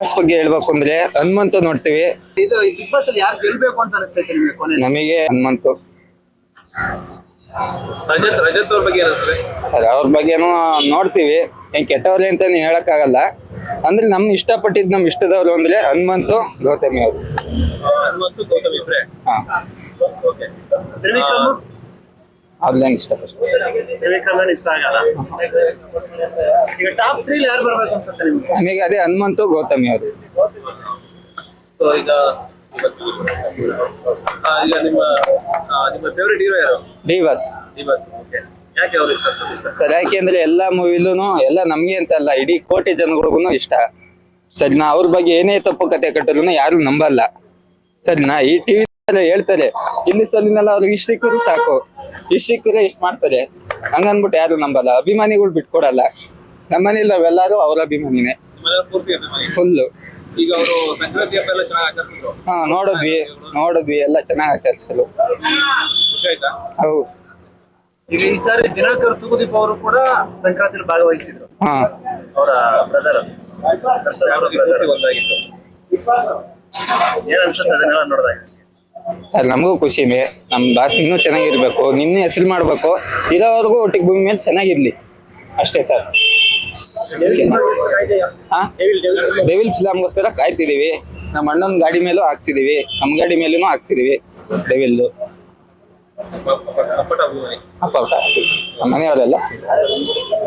ಬಗ್ಗೆ ಹೇಳ್ಬೇಕು ಅಂದ್ರೆ ಹನುಮಂತ ನೋಡ್ತೀವಿ. ಇದು ಬಿಗ್ ಬಾಸ್ ಅಲ್ಲಿ ಯಾರು ಗೆಲ್ಬೇಕು ಅಂತ ಅನಿಸ್ತೈತೆ ನಿಮಗೆ ಕೊನೆ ನಮಗೆ ಹನುಮಂತು. ರಜತ್ ರಜತ್ ಅವ್ರ ಬಗ್ಗೆ ಏನಿಸ್ತದೆ ಸರ್ ಅವ್ರ ಬಗ್ಗೆನೂ ನೋಡ್ತೀವಿ. ಏನ್ ಕೆಟ್ಟವ್ರೆ ಅಂತ ಹೇಳಕ್ಕಾಗಲ್ಲ. ಅಂದ್ರೆ ನಮ್ ಇಷ್ಟಪಟ್ಟಿದ್ ನಮ್ ಇಷ್ಟದವ್ರು ಅಂದ್ರೆ ಹನುಮಂತು ಗೌತಮಿ ಅವರು. ಹನುಮಂತು ಗೌತಮ್ ಇಬ್ರೆ? ಹಾ. ಓಕೆ. ತ್ರಿವಿಕ್ರಮ್? ಅವ್ರದ್ದೇನು ಇಷ್ಟಪಟ್ಟು ಇಷ್ಟ ಇಷ್ಟ ಆಗಲ್ಲ. ಈಗ ಟಾಪ್ ತ್ರೀ ಯಾರು ಬರ್ಬೇಕು ಅನ್ಸುತ್ತೆ ನಿಮ್ಗೆ? ನಮಗೆ ಅದೇ ಹನುಮಂತು ಗೌತಮಿ ಅವರು. ಸೊ ಈಗ ಆ, ಈಗ ನಿಮ್ಮ ಆ, ನಿಮ್ಮ ಫೇವರಿಟ್ ಹೀರೋ ಯಾರು? ಡಿ ಬಸ್ ಓಕೆ ಯಾಕೆ ಅವ್ರು ಇಷ್ಟ ಆಗ್ತದೆ ಸರ್ ಯಾಕೆಂದ್ರೆ ಎಲ್ಲಾ ಮೂವಿಲೂ ಎಲ್ಲ ನಮ್ಗೆ ಅಂತ ಅಲ್ಲ ಇಡೀ ಕೋಟಿ ಜನಗಳಿಗೂ ಇಷ್ಟ. ಸರಿನಾ ಅವ್ರ ಬಗ್ಗೆ ಏನೇ ತಪ್ಪು ಕತೆ ಕಟ್ಟಿದ್ರು ಯಾರು ನಂಬಲ್ಲ. ಸರಿನಾ ಈ ಟಿವಿ ಹೇಳ್ತಾರೆ ಇಲ್ಲಿ ಸಲಿನೆಲ್ಲ ಅವ್ರಿಗೆ ಇಷ್ಟ ಸಾಕು. ಇಷ್ಟ ಸಿಕ್ಕಿದ್ರೆ ಇಷ್ಟ ಮಾಡ್ತಾರೆ. ಹಂಗನ್ಬಿಟ್ಟು ಯಾರು ನಂಬಲ್ಲ. ಅಭಿಮಾನಿಗಳು ಬಿಟ್ಕೊಡಲ್ಲ. ನಮ್ಮನೇಲಿ ನಾವೆಲ್ಲರೂ ಅವ್ರ ಅಭಿಮಾನಿನೇ. ಫುಲ್ಲು ಈಗ ಅವರು ಸಂಕ್ರಾಂತಿ ಹಬ್ಬ ಎಲ್ಲ ಚೆನ್ನಾಗಿ ಆಚರಿಸಿದ್ರು. ಹಾ ನೋಡಿದ್ವಿ. ನೋಡಿದ್ವಿ. ಎಲ್ಲ ಚೆನ್ನಾಗಿ ಆಚರಿಸಲು ಹೌದು. ಈಗ ಈ ಸಾರಿ ದಿನಾಕರ್ ತೂಗುದೀಪ್ ಅವರು ಕೂಡ ಸಂಕ್ರಾಂತಿಯಲ್ಲಿ ಭಾಗವಹಿಸಿದ್ರು. ಹಾ. ಅವರ ಬ್ರದರ್ ಒಂದಾಗಿತ್ತು? ಏನ್ ಅನ್ಸುತ್ತೆ ಅದನ್ನೆಲ್ಲ ನೋಡಿದಾಗ? ಸರ್ ನಮಗೂ ಖುಷಿ ಇದೆ. ನಮ್ಮ ಭಾಷೆ ಇನ್ನೂ ಚೆನ್ನಾಗಿರ್ಬೇಕು. ನಿನ್ನೆ ಹೆಸರು ಮಾಡಬೇಕು. ಇರೋವರೆಗೂ ಒಟ್ಟಿಗೆ ಭೂಮಿ ಮೇಲೆ ಚೆನ್ನಾಗಿರ್ಲಿ. ಅಷ್ಟೇ ಸರ್. ಹಾ? ಡೆವಿಲ್ ಫಿಲಮ್ಗೋಸ್ಕರ ಕಾಯ್ತಿದೀವಿ ನಮ್ಮ ಅಣ್ಣನ ಗಾಡಿ ಮೇಲೂ ಹಾಕ್ಸಿದೀವಿ ನಮ್ಮ ಗಾಡಿ ಮೇಲೂ ಹಾಕ್ಸಿದೀವಿ ಡೆವಿಲ್ದು ಅಪ್ಪ ಅಪ್ಪ. ನಮ್ಮ ಮನೆಯವರೆಲ್ಲ.